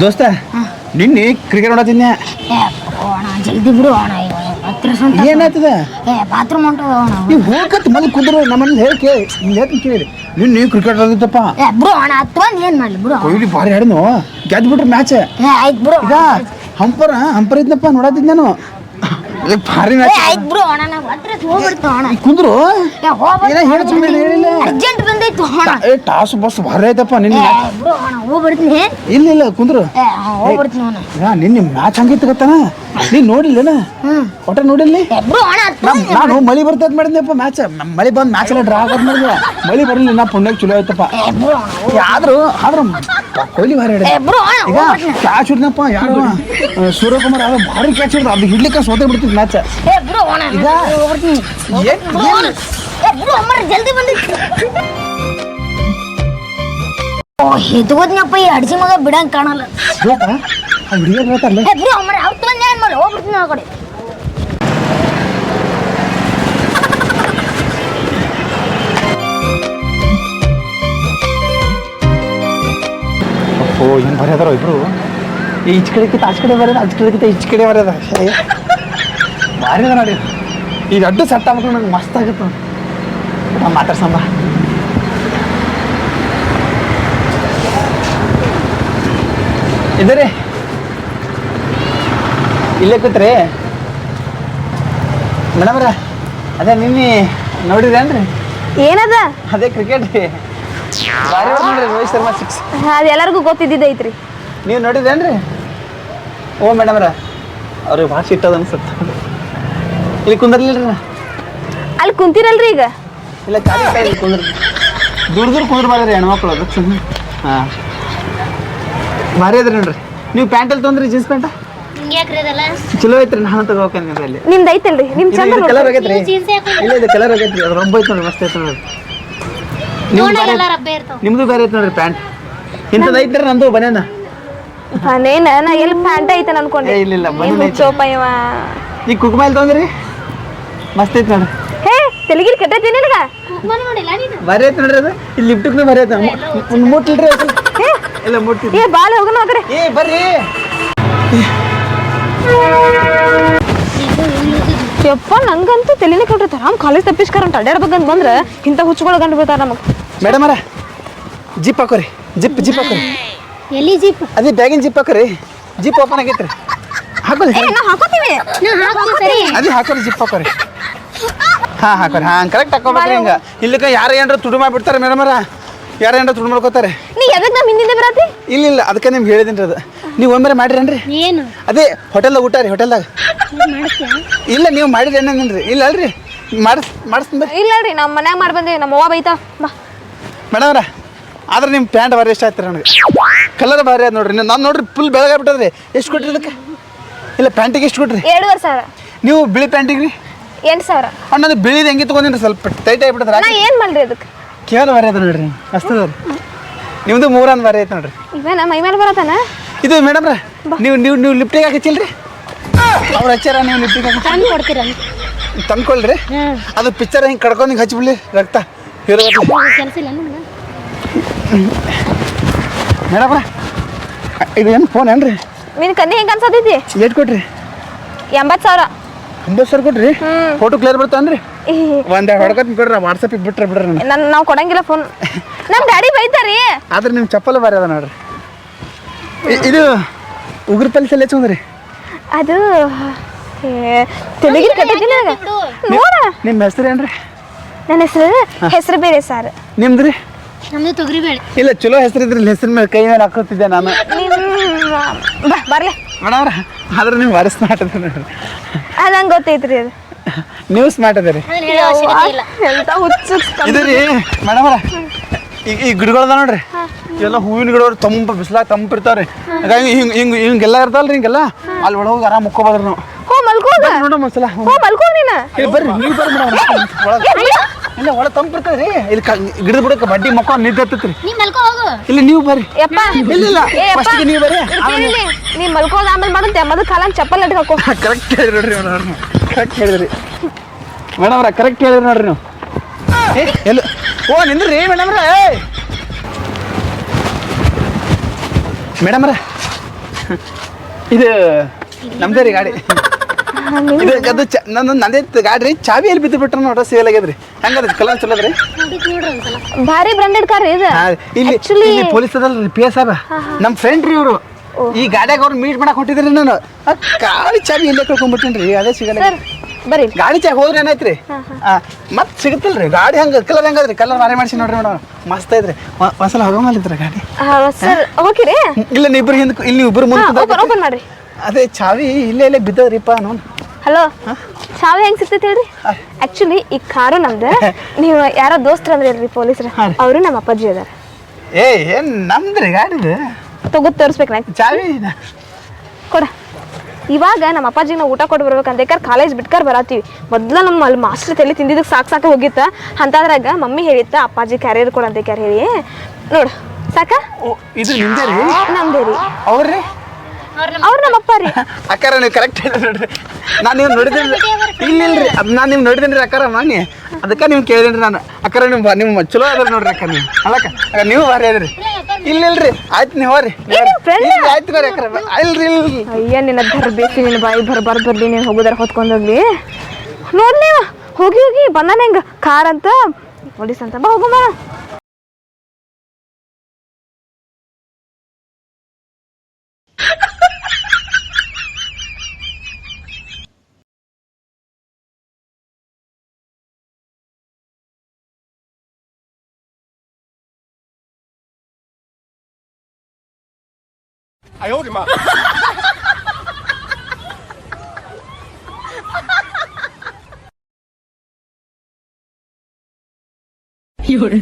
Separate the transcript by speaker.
Speaker 1: ದೋಸ್ತ ನಿನ್ನೆ ಕ್ರಿಕೆಟ್
Speaker 2: ಅಣ್ಣ ಜಲ್ದಿ ಬಿಡು ಅಣ್ಣ ಹತ್ತಿರ ಸ್ವಂತ
Speaker 1: ಏನಾಯ್ತದ?
Speaker 2: ಏ ಬಾತ್ರೂಮ್ ಹೊಂಟು ಅಣ್ಣ
Speaker 1: ನೀವು ಹೋಗತ್ ಮೊದಲು ಕುದ್ರು ನಮ್ಮನ್ನ ಹೇಳಿ ಕೇಳಿ ಇಲ್ಲಿ ಹೇಳ್ತೀನಿ ಕೇಳಿ. ನಿನ್ನೆ ಕ್ರಿಕೆಟ್ ಆಡಿದ್ದಪ್ಪ
Speaker 2: ಏ ಬಿಡು ಅಣ್ಣ ಹತ್ತು ಬಂದು ಏನು ಮಾಡಲಿ? ಬಿಡು
Speaker 1: ಕೊಹ್ಲಿ ಭಾರಿ ಆಡಿದ್ನು. ಗೆದ್ದು ಬಿಟ್ರು ಮ್ಯಾಚ್
Speaker 2: ಏ ಆಯ್ತು ಬಿಡು
Speaker 1: ಈಗ ಹಂಪರ ಹಂಪರ್ ಇದ್ನಪ್ಪ ನೋಡತ್ತಿದ್ ನಾನು. ಭಾರಿ
Speaker 2: ಆಯ್ತು. ಬಿಡು ಅಣ್ಣ ನಾವು ಹತ್ರ ಹೋಗ್ಬಿಡ್ತು ಅಣ್ಣ.
Speaker 1: ಕುಂದ್ರು? ಏನ ಹೇಳು ಸುಮ್ಮನೆ ಹೇಳಿಲ್ಲ
Speaker 2: ಅರ್ಜೆಂಟ್ ಬಂದೈತು ಅಣ್ಣ.
Speaker 1: ಏ ಟಾಸ್ ಬಸ್ ಭಾರಿ ಐತಪ್ಪ
Speaker 2: ಏ
Speaker 1: ನಿನ್ನೆ
Speaker 2: ಬಿಡು ಅಣ್ಣ ಹೋಗ್ಬಿಡ್ತೀನಿ
Speaker 1: ಇಲ್ಲ ಇಲ್ಲ ಕುಂದ್ರು.
Speaker 2: ಏ ಹೋಗ್ಬಿಡ್ತೀನಿ ಅಣ್ಣ.
Speaker 1: ಈಗ ನಿನ್ನೆ ಮ್ಯಾಚ್ ಹಂಗಿತ್ತು ಗೊತ್ತಾನ ನೀ ನೋಡಿಲ್ಲನ? ಒಟ್ಟ ನೋಡಿಲ್ಲ?
Speaker 2: ಏ ಬಿಡು ಅಣ್ಣ
Speaker 1: ನಾನು ಮಳಿ ಬರ್ಲಿ ಮಾಡಿದ್ನಪ್ಪ ಮ್ಯಾಚ್ ಮಳಿ ಬಂದ್ ಮ್ಯಾಚ್ ಎಲ್ಲ ಡ್ರಾ ಆಗದ್ ಮಾಡಿದ್ವಿ ಮಳಿ ಬರಲಿಲ್ಲ ನಾ ಪುಣ್ಯಕ್ಕೆ ಚಲೋ
Speaker 2: ಅಣ್ಣ
Speaker 1: ಆದ್ರೂ ಆದ್ರೂ ಕೊಹ್ಲಿ ಭಾರಿ
Speaker 2: ಬ್ರೋ
Speaker 1: ಈಗ ಕ್ಯಾಚ್ ಹಿಡ್ದಪ್ಪ ಯಾರು? ಸೂರ್ಯಕುಮಾರ್ ಅದು ಭಾರಿ ಕ್ಯಾಚ್ ಹಿಡ್ದ ಅದು ಹಿಡ್ಲಿಕ್ಕೆ ಸೋತೆ ಬಿಡ್ತಿದ್ ಮ್ಯಾಚ್
Speaker 2: ಏ ಬಿಡು ಅಣ್ಣ
Speaker 1: ಈಗ
Speaker 2: ಹೋಗ್ಬಿಡ್ತೀನಿ
Speaker 1: ಏನ್?
Speaker 2: ಏ ಬಿಡು ಜಲ್ದಿ ಬಂದೈತಿ ಓ ಎದ್ಗೋದ್ನಪ್ಪ ಈ ಅಡ್ಜಿ ಮಗ ಬಿಡಂಗ್ ಕಾಣಲ್ಲ.
Speaker 1: ಹುಡುಗಿಯರ್ ಹೇಳ್ತಾರಲ್ಲ
Speaker 2: ಏ ಬಿಡು ಅಮ್ಮ ಅವ್ರು ಬಂದು ಏನು ಮಾಡಿ ಹೋಗ್ಬಿಡ್ತೀನಿ ಆ ಕಡೆ.
Speaker 1: ಓ ಏನು ಭಾರಿ ಅದಾರ ಇಬ್ರು? ಈ ಈಚ್ ಕಡೆಕಿಂತ ಆಚ ಕಡೆ ಬರೋದ ಆಚ ಕಡೆಕಿಂತ ಇಚ್ಕಡೆ ಏ, ಭಾರಿ ಅದ ನೋಡಿ ಈಗ ಅಡ್ಡು ಸೆಟ್ ಆಗ್ಬೇಕು ನಂಗೆ ಮಸ್ತ್ ಆಗುತ್ತೆ. ನಾವು ಮಾತಾಡ್ಸಂಬ ಇದರಿ. ಇಲ್ಲೇ ಕೂತ್ರಿ. ಮೇಡಮ್ರ ಅದೇ ನಿನ್ನೆ ನೋಡಿದ್ರೇನ್ರಿ
Speaker 3: ಏನದ?
Speaker 1: ಅದೇ ಕ್ರಿಕೆಟ್ ರೀ. ಭಾರಿ ಹೊಡ್ದ್ ನೋಡ್ರಿ ರೋಹಿತ್ ಶರ್ಮಾ ಸಿಕ್ಸ್
Speaker 3: ಅದು ಎಲ್ಲರಿಗೂ ಗೊತ್ತಿದ್ದೈತ್ರಿ
Speaker 1: ನೀವು ನೋಡಿದೇನ್ರಿ ಓ ಮೇಡಮ್ರ ಅವ್ರಿಗೆ ಭಾಳ ಸಿಟ್ಟದ ಅನ್ಸುತ್ತೆ. ಇಲ್ಲಿ ಕುಂದರ್ಲಿಲ್ರಿ? ನಾ
Speaker 3: ಅಲ್ಲಿ ಕುಂತಿರಲ್ರಿ ಈಗ.
Speaker 1: ಇಲ್ಲ ಕಾಲಿ ಕೈ ಕುಂದ್ರ. ದೂರ ದೂರ ಕುಂದ್ರಬಾರ್ದ್ರಿ ಹೆಣ್ಮಕ್ಳು ಅದಕ್ಕೆ ಸುಮ್ಮನೆ ಹಾಂ. ಭಾರಿ ಅದ್ರಿ ನೋಡ್ರಿ. ನೀವು ಪ್ಯಾಂಟಲ್ಲಿ ತೊಂದ್ರಿ ಜೀನ್ಸ್ ಪ್ಯಾಂಟ ಚಲೋ ಐತ್ರಿ ನಾನು ತಗೋಬೇಕಂದ್ರೆ ಅಲ್ಲಿ.
Speaker 3: ನಿಮ್ದು ಐತಲ್ರಿ? ನಿಮ್ ಚಂದ
Speaker 1: ಕಲರ್ ಆಗೈತ್ರಿ. ಇಲ್ಲ ಇದು ಕಲರ್ ಆಗೈತ್ರಿ. ಅದು ರಬ್ಬ ಐತೆ ನೋಡ್ರಿ ಮಸ್ತ್ ಐತೆ ನೋಡ್ರಿ. ನಿಮ್ದು ಬೇರೆ ಐತೆ. ನೋಡ್ರಿ ಪ್ಯಾಂಟ್. ಇಂಥದ್ದು ಐತ್ರಿ ನಂದು ಬನೇನ
Speaker 3: ನೇನ ನಾ ಎಲ್ಲಿ ಪ್ಯಾಂಟ್ ಐತೆ ಅನ್ಕೊಂಡೆ.
Speaker 1: ಇಲ್ಲ ಇಲ್ಲ
Speaker 3: ಏನ್ ಚೋಪ ಇವ.
Speaker 1: ಈಗ ಕುಕ್ಮೈಲ್ ತೊಂದ್ರಿ ಮಸ್ತ್ ಐತೆ ನೋಡ್ರಿ
Speaker 3: ಹೇ ತೆಲಗಿಲ್ ಕೆಟ್ಟೈತಿ ನಿನಗ?
Speaker 1: ಬರೀ ಐತೆ ನೋಡ್ರಿ ಅದು. ಇಲ್ಲಿ ಲಿಫ್ಟಕ್ನು ಬರೀ ಐತೆ ಒಂದು ಮುಟ್ಟಿಲ್ರಿ
Speaker 3: ಹೇ
Speaker 1: ಇಲ್ಲ ಮುಟ್ಟಿ
Speaker 3: ಏ ಬಾಲ್ ಹೋಗೋಣ ಕಡೆ
Speaker 1: ಏ ಬರ್ರಿ.
Speaker 3: ಯಪ್ಪ ನಂಗಂತೂ ತಲೆನೇ ಕೊಟ್ಟಿರ್ತಾರ. ನಮ್ಮ ಕಾಲೇಜ್ ತಪ್ಪಿಸ್ಕಾರಂತ ಅಂತ ಬಂದ್ರೆ ಇಂಥ ಹುಚ್ಚುಗಳು ಗಂಡು ಬಿಡ್ತಾರೆ ನಮಗೆ.
Speaker 1: ಮೇಡಮ್ ಅರ ಜಿಪ್ ಹಾಕೋರಿ. ಜಿಪ್ ಜಿಪ್ ಹಾಕೋರಿ.
Speaker 2: ಎಲ್ಲಿ ಜಿಪ್?
Speaker 1: ಅದೇ ಬ್ಯಾಗಿನ ಜಿಪ್ ಹಾಕೋರಿ. ಜಿಪ್ ಓಪನ್ ಆಗೈತ್ರಿ.
Speaker 3: ನಾವು ಹಾಕೋತೀವಿ.
Speaker 2: ಹಾಕ್ತೀನಿ ಸರಿ.
Speaker 1: ಅದೇ ಹಾಕೋರಿ ಜಿಪ್ ಹಾಕೋರಿ. ಹಾ ಹಾಕೋರಿ ಹಾ ಕರೆಕ್ಟ್ ಹಾಕೋಬೇಕ್ರಿ ಹಿಂಗ. ಇಲ್ಲಿಕ ಯಾರು ಏನಾರ ತುಡು ಮಾಡಿಬಿಡ್ತಾರೆ ಮೇಡಮರ ಯಾರ ಏನಾರ ತುಡು ಮಾಡ್ಕೋತಾರೆ?
Speaker 3: ನೀ ಎದಕ್ ನಮ್ಮ ಹಿಂದಿಂದ ಬರತಿ
Speaker 1: ಇಲ್ಲ ಇಲ್ಲ ಅದಕ್ಕೆ ನಿಮ್ಗೆ ಹೇಳಿದ್ದೀನಿ ಅದು. ನೀವು ಒಮ್ಮೆ ಮಾಡಿರೇನ್ರಿ?
Speaker 2: ಏನು?
Speaker 1: ಅದೇ ಹೋಟೆಲ್ದಾಗ ಊಟ ರೀ ಹೋಟೆಲ್ದಾಗ ಇಲ್ಲ ನೀವು ಮಾಡಿರಿ ಏನೇನ್ರಿ ಇಲ್ಲ ಅಲ್ರಿ. ಮಾಡಿಸ್ ಮಾಡಿಸ್ತೀನಿ
Speaker 3: ಇಲ್ಲ ರೀ ನಮ್ಮ ಮನ್ಯಾಗ ಮಾಡಿ ಬಂದೇವಿ ನಮ್ಮ ಅವ್ವ ಬೈತಾ. ಬಾ.
Speaker 1: ಮೇಡಮ್ರ ಆದ್ರೆ ನಿಮ್ಮ ಪ್ಯಾಂಟ್ ಭಾರಿ ಇಷ್ಟ ಆಯ್ತು ನನಗೆ. ಕಲರ್ ಭಾರಿ ಆಯ್ತು ನೋಡ್ರಿ. ನಾನು ನೋಡ್ರಿ ಫುಲ್ ಬೆಳಗಾಗ್ಬಿಟ್ಟದ್ರಿ ಎಷ್ಟು ಕೊಟ್ರಿ ಅದಕ್ಕೆ ಇಲ್ಲ ಪ್ಯಾಂಟಿಗೆ ಎಷ್ಟು ಕೊಟ್ರಿ?
Speaker 3: ಎರಡೂವರೆ ಸಾವಿರ.
Speaker 1: ನೀವು ಬಿಳಿ ಪ್ಯಾಂಟಿಗೆ ರೀ
Speaker 3: ಎಂಟು ಸಾವಿರ.
Speaker 1: ಅಣ್ಣದು ಬಿಳಿದು ಹೆಂಗೆ ಸ್ವಲ್ಪ ಟೈಟ್ ಆಗಿಬಿಟ್ಟದ್ರ?
Speaker 3: ನಾ ಏನು ಮಾಡ್ರಿ ಅದಕ್ಕೆ?
Speaker 1: ಕೇವಲ ಭಾರಿ ಅದ ನೋಡ್ರಿ ಅಷ್ಟದ ರೀ ನಿಮ್ದು ಮೂರನ್ ಭಾರಿ ಐತೆ ನೋಡ್ರಿ.
Speaker 3: ಇವೇನ ಮೈ ಮೇಲೆ ಬರತಾನ
Speaker 1: ಇದು ಮೇಡಮ್ರ ನೀವು ನೀವು ನೀವು ಲಿಫ್ಟಿಗೆ ಹಾಕಿಚಿಲ್ರಿ ಅವ್ರು ಹಚ್ಚಾರ ನೀವು ಲಿಫ್ಟಿಗೆ ಹಾಕಿ
Speaker 2: ತಂದು ಕೊಡ್ತೀರ?
Speaker 1: ತಂದ್ಕೊಳ್ರಿ. ಅದು ಪಿಕ್ಚರ್ ಹಿಂಗೆ ಕಡ್ಕೊಂಡು ಹಿಂಗೆ ಹಚ್ಬಿಡ್ಲಿ ರಕ್ತ. ಹೀರೋ
Speaker 2: ಕೆಲಸ ಇಲ್ಲ
Speaker 1: ಮೇಡಮ್ರ ಇದು ಏನು ಫೋನ್ ಏನ್ರಿ?
Speaker 3: ನಿನ್ ಕಣ್ಣಿ ಹೆಂಗೆ ಅನ್ಸತೈತಿ?
Speaker 1: ಏಟ್ ಕೊಟ್ರಿ.
Speaker 3: ಎಂಬತ್ತು ಸಾವಿರ.
Speaker 1: ಒಂಬತ್ತು ಸಾವಿರ ಕೊಟ್ರಿ ಫೋಟೋ ಕ್ಲಿಯರ್ ಬರ್ತಾನ್ರಿ ಒಂದ್ ಹೊಡ್ಕತ್ ಕೊಡ್ರಿ ವಾಟ್ಸಪ್ಪಿಗೆ ಬಿಟ್ರೆ ಬಿಡ್ರಿ ನಾನು
Speaker 3: ನನ್ ನಾವು ಕೊಡಂಗಿಲ್ಲ ಫೋನ್ ನಮ್ಮ ಡ್ಯಾಡಿ ಬೈತಾರಿ.
Speaker 1: ಆದ್ರೆ ನಿಮ್ಮ ಚಪ್ಪಲ್ ಬಾರಿ ಅದ ನೋಡ್ರಿ. ಇ- ಇದು ಉಗುರು ಪಲ್ಸ್ ಎಲ್ಲ ಚಂದ್ರಿ
Speaker 3: ಅದು ತೆಲುಗಿನ ನನಗೆ. ನೋಡ.
Speaker 1: ನಿಮ್ಮ ಹೆಸರು ಏನ್ರಿ?
Speaker 3: ನನ್ನ ಹೆಸರು ಹೆಸರು ಬೇರೆ ಸರ್.
Speaker 1: ನಿಮ್ದ್ರಿ?
Speaker 2: ನಮ್ದು
Speaker 1: ಇಲ್ಲ ಚಲೋ ಹೆಸರು ಇದ್ರಿ ಹೆಸರು ಮೇಲೆ ಕೈ ಮೇಲೆ ಹಾಕೋತಿದ್ದೆ ನಾನು.
Speaker 3: ಬಾ ಬರ್ಲೆ.
Speaker 1: ಮೇಡಮ್ರ ಆದ್ರೆ ನೀವು ವರ್ಸ್ ಸ್ಮಾರ್ಟ್ ಅದ ನೋಡ್ರಿ
Speaker 3: ಅದು ಹಂಗೆ ಗೊತ್ತೈತ್ರಿ ಅದು.
Speaker 1: ನೀವು ಸ್ಮಾರ್ಟ್ ಅದ ರೀ
Speaker 3: ಎಂತ ಹುಚ್ಚು
Speaker 1: ಇದು ರೀ ಮೇಡಮ್ರ ಈಗ ಈ ಗಿಡಗಳದ ನೋಡ್ರಿ. ಎಲ್ಲ ಹೂವಿನ ಗಿಡ ತಂಪ ಬಿಸಿಲಾಗ ತಂಪು ಇರ್ತಾವ್ರಿ. ಹಾಗಾಗಿ ಹಿಂಗೆ ಹಿಂಗೆ ಹಿಂಗೆಲ್ಲ ಇರ್ತಾವಲ್ರಿ ಹಿಂಗೆಲ್ಲ. ಅಲ್ಲಿ ಒಳಗೆ ಆರಾಮ್ ಮುಕ್ಕೋಬೋದ್ರಿ ನಾವು.
Speaker 3: ಹೋ ಮಲ್ಕೋದ.
Speaker 1: ನೋಡಮ್ಮ ಒಂದ್ಸಲ.
Speaker 3: ಹೋ ಮಲ್ಕೋ ನೀನು.
Speaker 1: ಇಲ್ಲಿ ಬರ್ರಿ ನೀವು ಬರ್ರಿ ಮೇಡಮ್ ಒಳಗೆ ಇಲ್ಲ ಒಳಗೆ ತಂಪು ಇರ್ತದ್ರಿ ಇಲ್ಲಿ ಗಿಡದ ಬುಡಕ್ಕೆ ಬಡ್ಡಿ ಮಕ್ಕ ನಿದ್ದೆ ಹತ್ತತ್ರಿ
Speaker 2: ನೀ ಮಲ್ಕೋ ಹೋಗು.
Speaker 1: ಇಲ್ಲಿ ನೀವು ಬರ್ರಿ.
Speaker 3: ಯಪ್ಪ.
Speaker 1: ಇಲ್ಲ ಇಲ್ಲ.
Speaker 3: ಏ ಯಪ್ಪ.
Speaker 1: ಫಸ್ಟಿಗೆ ನೀವು ಬರ್ರಿ.
Speaker 3: ನೀ ಮಲ್ಕೋದ ಆಮೇಲೆ ಮಾಡುತ್ತೆ ಮೊದಲು ಕಾಲನ್ ಚಪ್ಪಲ್ ಅಡ್ಗೆ ಹಾಕೋ
Speaker 1: ಕರೆಕ್ಟ್ ಹೇಳಿದ್ರಿ ನೋಡ್ರಿ ಮೇಡಮ್ ಕರೆಕ್ಟ್ ಹೇಳಿದ್ರಿ. ಮೇಡಮ್ರ ಕರೆಕ್ಟ್ ಹೇಳಿದ್ರಿ ನೋಡ್ರಿ ನೀವು. ಏ ಎಲ್ಲ ಓ ನಿಂದ್ರಿ ಮೇಡಮ್ರ ಏ ಮೇಡಮ್ರ ಇದು ನಮ್ದೇ ರೀ ಗಾಡಿ. ಇದು ಅದು ಚ ನನ್ನ ನಂದೇ ಗಾಡಿ ರೀ ಚಾವಿ ಎಲ್ಲಿ ಬಿದ್ದು ಬಿಟ್ರ ನೋಡ್ರಿ ಸೇಲ್ ಆಗ್ಯದ್ರಿ. ಹೆಂಗದ ಕಲರ್ ಚಲೋ ಅದ್ರಿ.
Speaker 3: ಭಾರಿ ಬ್ರಾಂಡೆಡ್ ಕಾರ್ ಇದು.
Speaker 1: ಹಾ, ಇಲ್ಲಿ
Speaker 3: Actually-
Speaker 1: ಇಲ್ಲಿ ಪೊಲೀಸ್ ಅದಲ್ರಿ ಪಿ ಎಸ್ ಸಾಹೇಬ ನಮ್ಮ ಫ್ರೆಂಡ್ ರೀ ಇವರು. ಈ ಗಾಡಿಯಾಗ ಅವ್ರು ಮೀಟ್ ಮಾಡಕ್ ಹೊಟ್ಟಿದ್ರಿ ನಾನು. ಆ ಗಾಡಿ ಚಾವಿ ಇಲ್ಲೇ ಕಳ್ಕೊಂಡ್ಬಿಟ್ಟಿನ್ರಿ ಅದೇ ಸಿಗಲ್ಲ
Speaker 3: ಸರ್ ಬರ್ರಿ.
Speaker 1: ಗಾಡಿ ಚಾವಿ ಹೋದ್ರೆ ಏನಾಯ್ತ್ರಿ ಮತ್ತೆ ಸಿಗುತ್ತಲ್ರಿ ಗಾಡಿ ಹಂಗ ಕಲರ್ ಹೆಂಗದ್ರಿ ಕಲರ್ ಮಾರಿ ಮಾಡಿಸಿ ನೋಡ್ರಿ ಮೇಡಮ್ ಮಸ್ತ್ ಐತ್ರಿ. ಒ- ಒಂದ್ಸಲ ಹೋಗಮಲ್ಲಿದ್ರ ಗಾಡಿ?
Speaker 3: ಸರ್ ರೀ
Speaker 1: ಇಲ್ಲ ನೀವು ಇಬ್ರು ಹಿಂದೆ ಇಲ್ಲಿ ಇಬ್ರು ಮುಂದೆ
Speaker 3: ಓಪನ್ ಓಪನ್ ಮಾಡ್ರಿ.
Speaker 1: ಅದೇ ಚಾವಿ ಇಲ್ಲೇ ಇಲ್ಲೇ ಬಿದ್ದದ್ರಿಪ್ಪ ನೋನ್
Speaker 3: ಹಲೋ ಚಾವಿ ಹೆಂಗ್ ಸಿಗ್ತೈತಿ ಹೇಳ್ರಿ? ಆಕ್ಚುಲಿ ಈ ಕಾರು ನಮ್ದು. ನೀವು ಯಾರೋ ದೋಸ್ತ್ರ ಅಂದ್ರೆ ಹೇಳ್ರಿ ಪೊಲೀಸ್ರ. ಅವರು ನಮ್ಮ ಅಪ್ಪಾಜಿ ಅದಾರ
Speaker 1: ಏ ಏನ್ ನಮ್ದ್ರಿ ಗಾಡಿದು
Speaker 3: ತಗೋದ್ ತೋರಿಸ್ಬೇಕು
Speaker 1: ಚಾವಿ
Speaker 3: ಕೊಡ. ಇವಾಗ ನಮ್ಮ ಅಪ್ಪಾಜಿಗೆ ನಾವು ಊಟ ಕೊಟ್ಟು ಬರ್ಬೇಕಂತ ಯಾಕಂದ್ರೆ ಕಾಲೇಜ್ ಬಿಟ್ಕರ್ ಬರತ್ತೀವಿ ಮೊದ್ಲ ನಮ್ಮ ಅಲ್ಲಿ ಮಾಸ್ಟರ್ ತಲೆ ತಿಂದಿದ್ದಕ್ಕೆ ಸಾಕು ಸಾಕು ಹೋಗಿತ್ತ. ಅಂತದ್ರಾಗ ಮಮ್ಮಿ ಹೇಳಿತ್ತ ಅಪ್ಪಾಜಿ ಕ್ಯಾರಿಯರ್ ಕೊಡಂತ ಕ್ಯಾರ ಹೇಳಿ. ನೋಡು ಸಾಕ?
Speaker 1: ಇದು ನಿಮ್ದೇ ರೀ?
Speaker 3: ನಮ್ದೇ ರೀ.
Speaker 1: ಅವ್ರಿ
Speaker 3: ಅವ್ರು ನಮ್ಮ ಅಪ್ಪ ರೀ.
Speaker 1: ಅಕ್ಕಾರ ನೀವು ಕರೆಕ್ಟ್ ನಾನು ನೀವು ನೋಡಿದ್ರಿ ಇಲ್ಲ ಇಲ್ರಿ ಅದು ನಾನು ನೀವು ನೋಡಿದ್ದೀನಿ ರೀ ಅಕ್ಕಾರ ಮಾನ್ಯ. ಅದಕ್ಕೆ ನಿಮ್ಗೆ ಕೇಳಿದ್ರಿ ನಾನು. ಅಕ್ಕಾರ ನಿಮ್ಮ ನಿಮ್ಮ ಚಲೋ ಅದ್ರ ನೋಡ್ರಿ ಅಕ್ಕ ನೀವು. ಅಲ್ಲಕ್ಕ ಅಕ್ಕ ನೀವು ಬಾರಿ ಅದ್ರಿ. ಇಲ್ಲ ಇಲ್ರಿ ಆಯ್ತು ನೀವು ಹೋರಿ? ಆಯ್ತು ನೋಡ್ರಿ ಅಕ್ಕಾರ. ಇಲ್ರಿ ಇಲ್ರಿ.
Speaker 3: ಅಯ್ಯ ನಿನ್ನ ಬರ್ಬೇಕು ನಿನ್ನ ಬಾಯಿ ಬರ್ ಬರ್ಲಿ ನೀನು ಹೋಗುದಾರ ಹೊತ್ಕೊಂಡೋಗ್ಲಿ ಹೋಗ್ಲಿ. ನೀವ. ಹೋಗಿ ಹೋಗಿ ಬಂದಾನ ಹೆಂಗ? ಕಾರ್ ಅಂತ? ಅಂತ? ಬಾ 哎呦我的妈！有人。